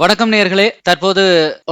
வணக்கம் நேர்களே தற்போது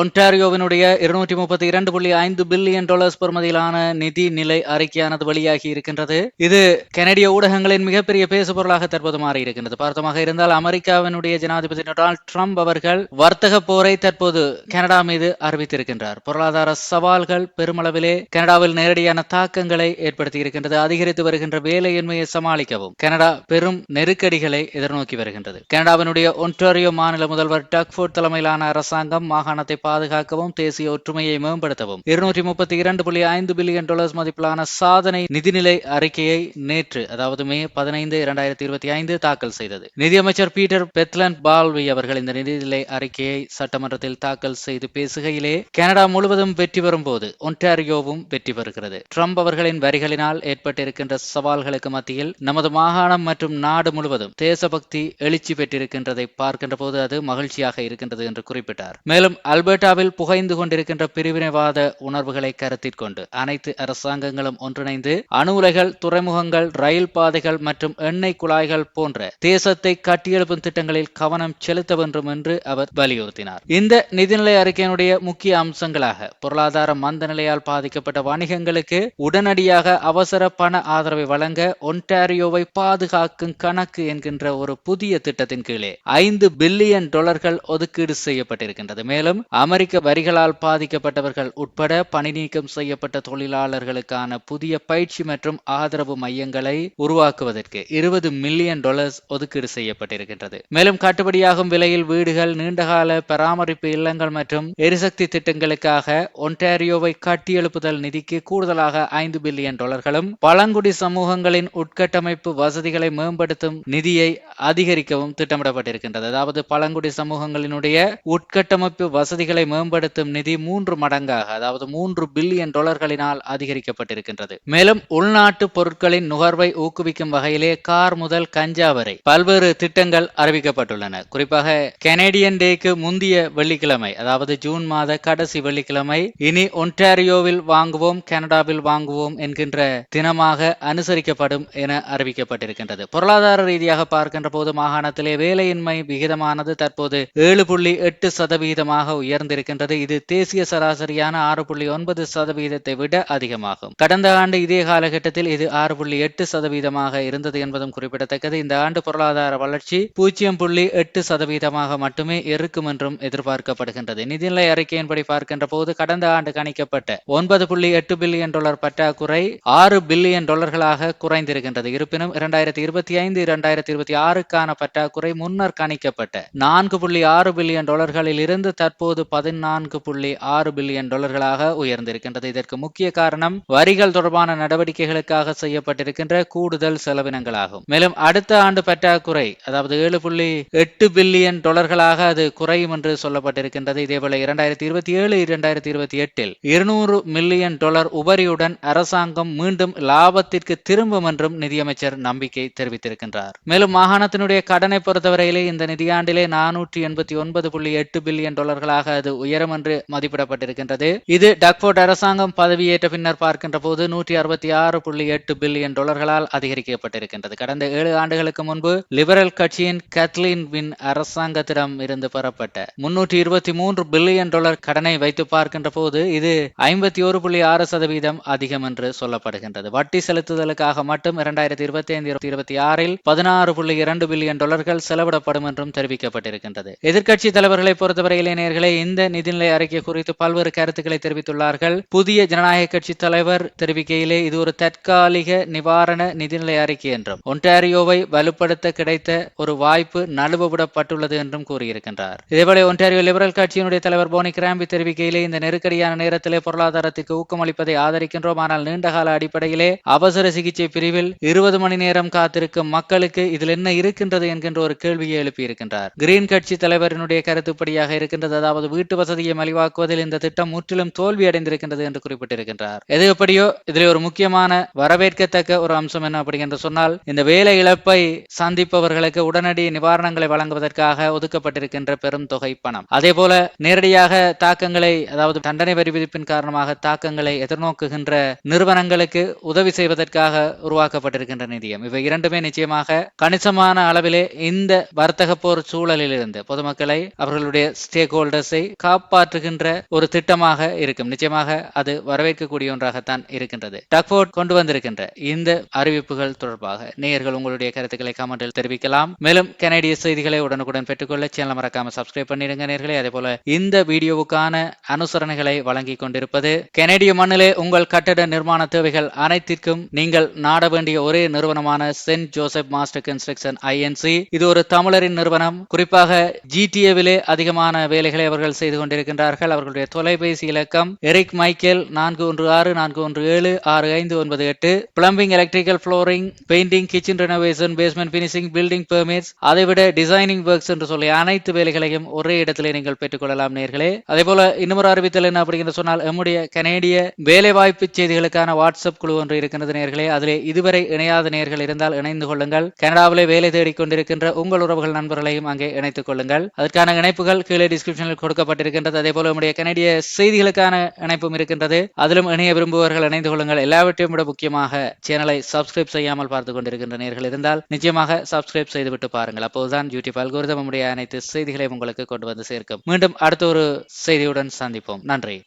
ஒன்டாரியோவினுடைய இருநூற்றி முப்பத்தி இரண்டு புள்ளி ஐந்து பில்லியன் டாலர்ஸ் பெறுமதியிலான நிதி நிலை அறிக்கையானது வெளியாகி இருக்கின்றது. இது கனடிய ஊடகங்களின் மிகப்பெரிய பேசுபொருளாக தற்போது மாறி இருக்கின்றது பார்த்தமாக இருந்தால் அமெரிக்காவினுடைய ஜனாதிபதி டொனால்ட் ட்ரம்ப் அவர்கள் வர்த்தக போரை தற்போது கனடா மீது அறிவித்திருக்கின்றார். பொருளாதார சவால்கள் பெருமளவிலே கனடாவில் நேரடியான தாக்கங்களை ஏற்படுத்தி இருக்கின்றது. அதிகரித்து வருகின்ற வேலையின்மையை சமாளிக்கவும் கனடா பெரும் நெருக்கடிகளை எதிர்நோக்கி வருகின்றது. கனடாவினுடைய ஒன்டாரியோ மாநில முதல்வர் டக்ஃபோர்ட் தலைமையிலான அரசாங்கம் மாகாணத்தை பாதுகாக்கவும் தேசிய ஒற்றுமையை மேம்படுத்தவும். இருநூற்றி முப்பத்தி இரண்டு புள்ளி ஐந்து பில்லியன் டாலர்ஸ் மதிப்பிலான சாதனை நிதிநிலை அறிக்கையை நேற்று அதாவது மே பதினைந்து இரண்டாயிரத்தி இருபத்தி ஐந்து தாக்கல் செய்தது. நிதியமைச்சர் பீட்டர் பெத்லன் பால்வி அவர்கள் இந்த நிதிநிலை அறிக்கையை சட்டமன்றத்தில் தாக்கல் செய்து பேசுகையிலே கனடா முழுவதும் வெற்றி பெறும் போது ஒன்டாரியோவும் வெற்றி பெறுகிறது. ட்ரம்ப் அவர்களின் வரிகளினால் ஏற்பட்டிருக்கின்ற சவால்களுக்கு மத்தியில் நமது மாகாணம் மற்றும் நாடு முழுவதும் தேசபக்தி எழுச்சி பெற்றிருக்கின்றதை பார்க்கின்ற போது அது மகிழ்ச்சியாக இருக்கின்றது. என்று குறிப்பிட்டார். மேலும் அல்பர்டாவில் புகைந்து கொண்டிருக்கின்ற பிரிவினைவாத உணர்வுகளை கருத்தில் கொண்டு அனைத்து அரசாங்கங்களும் ஒன்றிணைந்து அணு உலைகள் துறைமுகங்கள் ரயில் பாதைகள் மற்றும் எண்ணெய் குழாய்கள் போன்ற தேசத்தை கட்டியெழுப்பும் திட்டங்களில் கவனம் செலுத்த வேண்டும் என்று அவர் வலியுறுத்தினார். இந்த நிதிநிலை அறிக்கையினுடைய முக்கிய அம்சங்களாக பொருளாதார மந்த நிலையால் பாதிக்கப்பட்ட வணிகங்களுக்கு உடனடியாக அவசர பண ஆதரவை வழங்க ஒன்டாரியோவை பாதுகாக்கும் கணக்கு என்கின்ற ஒரு புதிய திட்டத்தின் கீழே ஐந்து பில்லியன் டாலர்கள் ஒதுக்கீடு செய்யப்பட்டிருக்கின்றது. மேலும் அமெரிக்க வரிகளால் பாதிக்கப்பட்டவர்கள் உட்பட பணி நீக்கம் செய்யப்பட்ட தொழிலாளர்களுக்கான புதிய பயிற்சி மற்றும் ஆதரவு மையங்களை உருவாக்குவதற்கு இருபது மில்லியன் டாலர்ஸ் ஒதுக்கீடு செய்யப்பட்டிருக்கின்றது. மேலும் கட்டுப்படியாகும் விலையில் வீடுகள் நீண்டகால பராமரிப்பு இல்லங்கள் மற்றும் எரிசக்தி திட்டங்களுக்காக ஒன்டாரியோவை கட்டியெழுப்புதல் நிதிக்கு கூடுதலாக ஐந்து பில்லியன் டாலர்களும் பழங்குடி சமூகங்களின் உட்கட்டமைப்பு வசதிகளை மேம்படுத்தும் நிதியை அதிகரிக்கவும் திட்டமிடப்பட்டிருக்கின்றது. அதாவது பழங்குடி சமூகங்களினுடைய உட்கட்டமைப்பு வசதிகளை மேம்படுத்தும் நிதி மூன்று மடங்காக அதாவது மூன்று பில்லியன் டாலர்களினால் அதிகரிக்கப்பட்டிருக்கின்றது. மேலும் உள்நாட்டு பொருட்களின் நுகர்வை ஊக்குவிக்கும் வகையிலே கார் முதல் கஞ்சா வரை பல்வேறு திட்டங்கள் அறிவிக்கப்பட்டுள்ளன. குறிப்பாக கனேடியன் டேக்கு முந்தைய வெள்ளிக்கிழமை அதாவது ஜூன் மாத கடைசி வெள்ளிக்கிழமை இனி ஒன்டாரியோவில் வாங்குவோம் கனடாவில் வாங்குவோம் என்கின்ற தினமாக அனுசரிக்கப்படும் என அறிவிக்கப்பட்டிருக்கின்றது. பொருளாதார ரீதியாக பார்க்கின்ற போது மாகாணத்திலே வேலையின்மை விகிதமானது தற்போது ஏழு புள்ளி எட்டு சதவீதமாக உயர்ந்திருக்கின்றது. இது தேசிய சராசரியான ஆறு புள்ளி ஒன்பது சதவீதத்தை விட அதிகமாகும். கடந்த ஆண்டு இதே காலகட்டத்தில் இது ஆறு புள்ளி எட்டு சதவீதமாக இருந்தது என்பதும் குறிப்பிடத்தக்கது. இந்த ஆண்டு பொருளாதார வளர்ச்சி பூஜ்ஜியம் புள்ளி எட்டு சதவீதமாக மட்டுமே இருக்கும் என்றும் எதிர்பார்க்கப்படுகின்றது. நிதிநிலை அறிக்கையின்படி பார்க்கின்ற போது கடந்த ஆண்டு கணிக்கப்பட்ட ஒன்பது புள்ளி எட்டு பில்லியன் டாலர் பற்றாக்குறை ஆறு பில்லியன் டாலர்களாக குறைந்திருக்கின்றது. இருப்பினும் இரண்டாயிரத்தி இருபத்தி ஐந்து இரண்டாயிரத்தி இருபத்தி ஆறுக்கான பற்றாக்குறை முன்னர் கணிக்கப்பட்ட நான்கு புள்ளி ஆறு பில்லியன் டாலர்களில் இருந்து தற்போது பதினான்கு புள்ளி ஆறு பில்லியன் டாலர்களாக உயர்ந்திருக்கின்றது. இதற்கு முக்கிய காரணம் வரிகள் தொடர்பான நடவடிக்கைகளுக்காக செய்யப்பட்டிருக்கின்ற கூடுதல் செலவினங்களாகும். மேலும் அடுத்த ஆண்டு பற்றாக்குறை அதாவது ஏழு புள்ளி எட்டு பில்லியன் டாலர்களாக அது குறையும் என்று சொல்லப்பட்டிருக்கின்றது. இதேபோல இரண்டாயிரத்தி இருபத்தி ஏழு இரண்டாயிரத்தி இருபத்தி எட்டில் இருநூறு மில்லியன் டாலர் உபரியுடன் அரசாங்கம் மீண்டும் லாபத்திற்கு திரும்பும் என்றும் நிதியமைச்சர் நம்பிக்கை தெரிவித்திருக்கின்றார். மேலும் மாகாணத்தினுடைய கடனை பொறுத்தவரையிலே இந்த நிதியாண்டிலே நானூற்றி எண்பத்தி ஒன்பது புள்ளி எட்டு பில்லியன் டாலர்களாக அது உயரும் என்று மதிப்பிடப்பட்டிருக்கின்றது. இது டக்போர்ட் அரசாங்கம் பதவியேற்ற பின்னர் பார்க்கின்ற போது நூற்றி அறுபத்தி ஆறு புள்ளி எட்டு பில்லியன் டாலர்களால் அதிகரிக்கப்பட்டிருக்கின்றது. கடந்த ஏழு ஆண்டுகளுக்கு முன்பு லிபரல் கட்சியின் கத்லின் வின் அரசாங்கத்திடம் இருந்து பெறப்பட்ட முன்னூற்றி இருபத்தி மூன்று பில்லியன் டாலர் கடனை வைத்து பார்க்கின்ற போது இது ஐம்பத்தி ஒரு புள்ளி ஆறு சதவீதம் அதிகம் என்று சொல்லப்படுகின்றது. வட்டி செலுத்துதலுக்காக மட்டும் இரண்டாயிரத்தி இருபத்தி ஐந்து இருபத்தி ஆறில் பதினாறு புள்ளி இரண்டு பில்லியன் டாலர்கள் செலவிடப்படும் என்றும் தெரிவிக்கப்பட்டிருக்கின்றது. எதிர்க்கட்சி தலைவர்களை பொறுத்தவரை இளைஞர்களை இந்த நிதிநிலை அறிக்கை குறித்து பல்வேறு கருத்துக்களை தெரிவித்துள்ளார்கள். புதிய ஜனநாயக கட்சி தலைவர் தெரிவிக்கையிலே இது ஒரு தற்காலிக நிவாரண நிதிநிலை அறிக்கை என்றும் ஒன்டாரியோவை வலுப்படுத்த கிடைத்த ஒரு வாய்ப்பு நழுவவிடப்பட்டுள்ளது என்றும் கூறியிருக்கின்றார். இதேபோல ஒன்டாரியோ லிபரல் கட்சியினுடைய தலைவர் போனி கிராம்பி தெரிவிக்கையிலே இந்த நெருக்கடியான நேரத்திலே பொருளாதாரத்துக்கு ஊக்கமளிப்பதை ஆதரிக்கின்றோம். ஆனால் நீண்டகால அடிப்படையிலே அவசர சிகிச்சை பிரிவில் இருபது மணி நேரம் காத்திருக்கும் மக்களுக்கு இதில் என்ன இருக்கின்றது என்கின்ற ஒரு கேள்வியை எழுப்பியிருக்கின்றார். கிரீன் கட்சி தலைவரினுடைய கருத்துப்படியாக இருக்கின்றது. அதாவது வீட்டு வசதியை மலிவாக்குவதில் இந்த திட்டம் முற்றிலும் தோல்வி அடைந்திருக்கின்றது என்று குறிப்பிட்டிருக்கின்றார். எது எப்படியோ இதில் ஒரு முக்கியமான வரவேற்கத்தக்க ஒரு அம்சம் என்ன அப்படி சொன்னால் இந்த வேலை இழப்பை சந்திப்பவர்களுக்கு உடனடி நிவாரணங்களை வழங்குவதற்காக ஒதுக்கப்பட்டிருக்கின்ற பெரும் தொகை பணம். அதே போல நேரடியாக தாக்கங்களை அதாவது தண்டனை வரி விதிப்பின் காரணமாக தாக்கங்களை எதிர்நோக்குகின்ற நிறுவனங்களுக்கு உதவி செய்வதற்காக உருவாக்கப்பட்டிருக்கின்ற நிதியம். இவை இரண்டுமே நிச்சயமாக கணிசமான அளவிலே இந்த வர்த்தக போர் சூழலில் இருந்து பொதுமக்களை மக்களை அவர்களுடைய ஸ்டேக் ஹோல்டர்ஸை காப்பாற்றுகின்ற ஒரு திட்டமாக இருக்கும். நிச்சயமாக அது வரவேற்கக்கூடிய ஒன்றாகத்தான் இருக்கின்றது. டக்ஃபோர்ட் கொண்டு வந்திருக்கின்ற இந்த அறிவிப்புகள் தொடர்பாக நேயர்கள் உங்களுடைய கருத்துக்களை கமெண்டில் தெரிவிக்கலாம். மேலும் கனடிய செய்திகளை உடனுக்குடன் பெற்றுக்கொள்ள சேனல் மறக்காம சப்ஸ்கிரைப் பண்ணிடுங்க நேர்களே அதே போல இந்த வீடியோவுக்கான அனுசரணைகளை வழங்கி கொண்டிருப்பது கனடிய மண்ணிலே உங்கள் கட்டட நிர்மாண தேவைகள் அனைத்திற்கும் நீங்கள் நாட வேண்டிய ஒரே நிறுவனமான Saint Joseph master construction INC இது ஒரு தமிழரின் நிறுவனம். குறிப்பாக ஜிடிஏ ஜிடிஏவிலே அதிகமான வேலைகளை அவர்கள் செய்து கொண்டிருக்கின்றார்கள். அவர்களுடைய தொலைபேசி இலக்கம் எரிக் மைக்கேல் நான்கு ஒன்று ஆறு நான்கு ஒன்று ஏழு ஆறு ஐந்து ஒன்பது எட்டு. Plumbing electrical flooring painting kitchen renovation basement finishing building permits அதைவிட டிசைனிங் ஒர்க்ஸ் என்று சொல்லி அனைத்து வேலைகளையும் ஒரே இடத்திலே நீங்கள் பெற்றுக்கொள்ளலாம் நேர்களே. அதே போல இன்னொரு அறிவித்தல் என்ன அப்படிங்கிற சொன்னால் நம்முடைய கனேடிய வேலைவாய்ப்பு செய்திகளுக்கான வாட்ஸ்அப் குழு ஒன்று இருக்கின்றது நேர்களே. அதிலே இதுவரை இணையாத நேர்கள் இருந்தால் இணைந்து கொள்ளுங்கள். கனடாவிலே வேலை தேடிக் கொண்டிருக்கின்ற உங்கள் உறவுகள் நண்பர்களையும் அங்கே இணைத்துக் கொள்ளுங்கள். அதற்கு அதற்கான இணைப்புகள் கீழே டிஸ்கிரிப்ஷனில் கொடுக்கப்பட்டிருக்கின்றது. அதே போல நம்முடைய கனடிய செய்திகளுக்கான இணைப்பும் இருக்கின்றது. அதிலும் இணைய விரும்புபவர்கள் இணைந்து கொள்ளுங்கள். எல்லாவற்றையும் விட முக்கியமாக சேனலை சப்ஸ்கிரைப் செய்யாமல் பார்த்து கொண்டிருக்கின்ற நேர்கள் இருந்தால் நிச்சயமாக சப்ஸ்கிரைப் செய்துவிட்டு பாருங்கள். அப்போதுதான் யூடியூப் அல்கோரிதம் நம்முடைய அனைத்து செய்திகளையும் உங்களுக்கு கொண்டு வந்து சேர்க்கும். மீண்டும் அடுத்த ஒரு செய்தியுடன் சந்திப்போம். நன்றி.